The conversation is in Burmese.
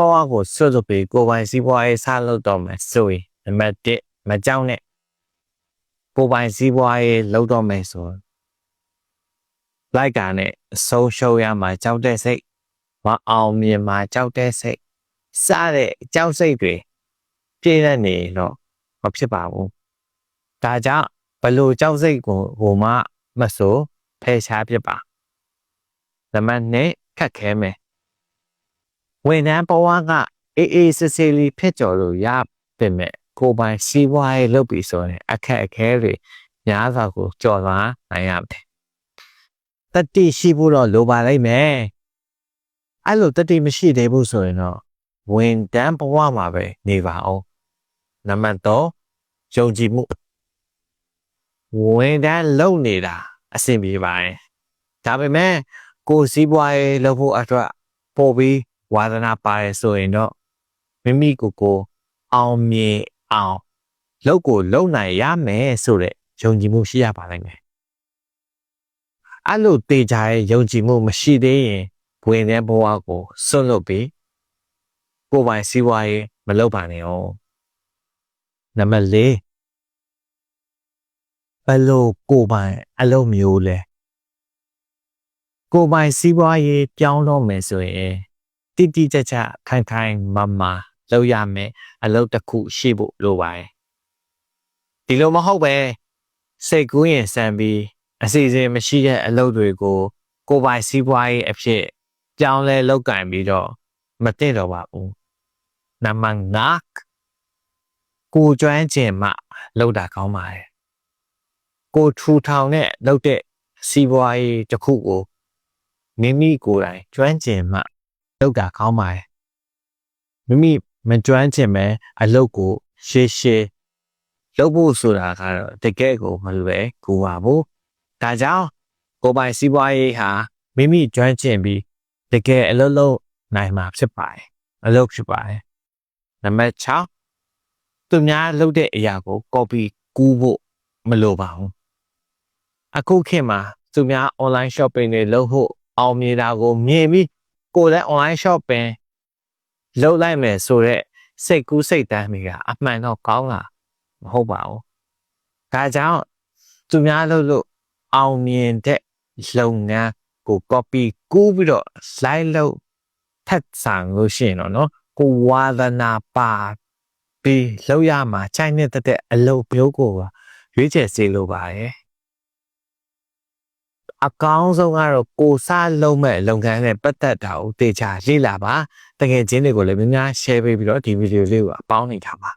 ဘဝကိုစွတ်စွတ်ပြီးကိုယ်ပိုင်စီးပွားရေးစလုပ်တော့မယ်ဆိုရင်နံပါတ်1မကြောက်နဲ့ကိုယ်ပိုင်စီးပွားရေးလုပ်တော့မယ်ဆိုရင်လိုက်တာနဲ့အဆုံးရှုံးရမှာကြောက်တဲ့စိတ်မအောင်မြင်မှာကြောက်တဲ့စိတ်စတဲ့ကြောက်စိတ်တွေပြည့်တဲ့နေတော့မဖြစ်ပါဘူးဒါကြောင့်ဘလို့ကြောက်စိတ်ကိုဟိုမှမဆိုဖယ်ရှားပြပါနံပါတ်2ခက်ခဲမယ် ဝန်ထမ်းဘဝကအေးအေးဆေးဆေးလေးဖြစ်ကြော်လို့ရပေမဲ့ကိုယ်ပိုင်စီးပွားရေးလုပ်ပြီးဆိုရင်အခက်အခဲတွေများစွာကိုကြော်လွှားနိုင်ရမယ်။တတိရှိဖို့တော့လိုပါလိမ့်မယ်။အဲ့လိုတတိမရှိသေးဘူးဆိုရင်တော့ဝန်ထမ်းဘဝမှာပဲနေပါအောင်။နံပါတ်3ယုံကြည်မှုဝန်ထမ်းလုပ်နေတာအဆင်ပြေပါရဲ့။ဒါပေမဲ့ကိုယ်စီးပွားရေးလုပ်ဖို့အတွက်ပို့ပြီး ဝါသနာပါတယ်ဆိုရင်တော့မိမိကိုယ်ကိုအောင်မြင်အောင်လုပ်ကိုလုပ်နိုင်ရမယ်ဆိုတဲ့ယုံကြည်မှုရှိရပါလိမ့်မယ်။အဲ့လိုတေချာရဲ့ယုံကြည်မှုမရှိသေးရင်ဝင်တဲ့ဘဝကိုစွန့်လွတ်ပြီးကိုယ်ပိုင်စီးပွားရေးမလုပ်ပါနဲ့အောင်။နံပါတ်၄ဘယ်လိုကိုယ်ပိုင်အလုပ်မျိုးလဲကိုယ်ပိုင်စီးပွားရေးပြောင်းတော့မယ်ဆိုရင် တိတိကျကျခိုင်ခိုင်မာမာလုပ်ရမယ်အလုပ်တစ်ခုရှိဖို့လိုပါတယ်ဒီလိုမဟုတ်ပဲစိတ်ကူးရင်စံပြီးအစီအစဉ်မရှိတဲ့အလုပ်တွေကို ကိုယ်ပိုင်စီးပွားရေးအဖြစ်ပြောင်းလဲလုပ်ကင်ပြီးတော့မတင်တော့ပါဘူးနံပါတ်5ကိုကျွမ်းကျင်မှလုပ်တာကောင်းပါတယ်ကိုထူထောင်တဲ့လုပ်တဲ့စီးပွားရေးတစ်ခုကိုမိမိကိုယ်တိုင်ကျွမ်းကျင်မှ လောက်တာကောင်းပါတယ်မိမိမကျွမ်းကျင်ပဲအလုပ်ကိုရှေးရှေးလုပ်ဖို့ဆိုတာကတော့တကယ်ကိုမလိုပဲကူပါဘူးဒါကြောင့်ကိုယ်ပိုင်စီးပွားရေးဟာမိမိကျွမ်းကျင်ပြီးတကယ်အလုပ်လုပ်နိုင်မှာဖြစ်ပါတယ်အလုပ်ဖြစ်ပါတယ်နံပါတ်6သူများလုပ်တဲ့အရာကို copy ကူးဖို့မလိုပါဘူးအခုခေတ်မှာသူများ online shopping တွေလုပ်ဖို့အောင်မြင်တာကိုမြင်ပြီး ကိုယ်လည်း online shopping လုပ်လိုက်မယ်ဆိုတော့စိတ်ကူးစိတ်တမ်းတွေကအမှန်တော့ကောင်းတာမဟုတ်ပါဘူး။ဒါကြောင့်သူများလုပ်လို့အောင်မြင်တဲ့လုပ်ငန်းကို copy ကူးပြီးတော့ slide လုပ်ထပ်ဆောင်လို့ရှိရင်တော့နော်ကိုဝါသနာပါပြီးလောက်ရမှာခြိုက်နေတဲ့အလုပ်မျိုးကိုရွေးချယ်စေလိုပါတယ် အကောင်းဆုံးကတော့ကိုစားလုံးမဲ့လုပ်ငန်းနဲ့ပတ်သက်တာကိုတေချာလေ့လာပါတကယ်ချင်းတွေကိုလည်းများများ share ပေးပြီးတော့ဒီဗီဒီယိုလေးကိုအပေါင်းနေတာပါ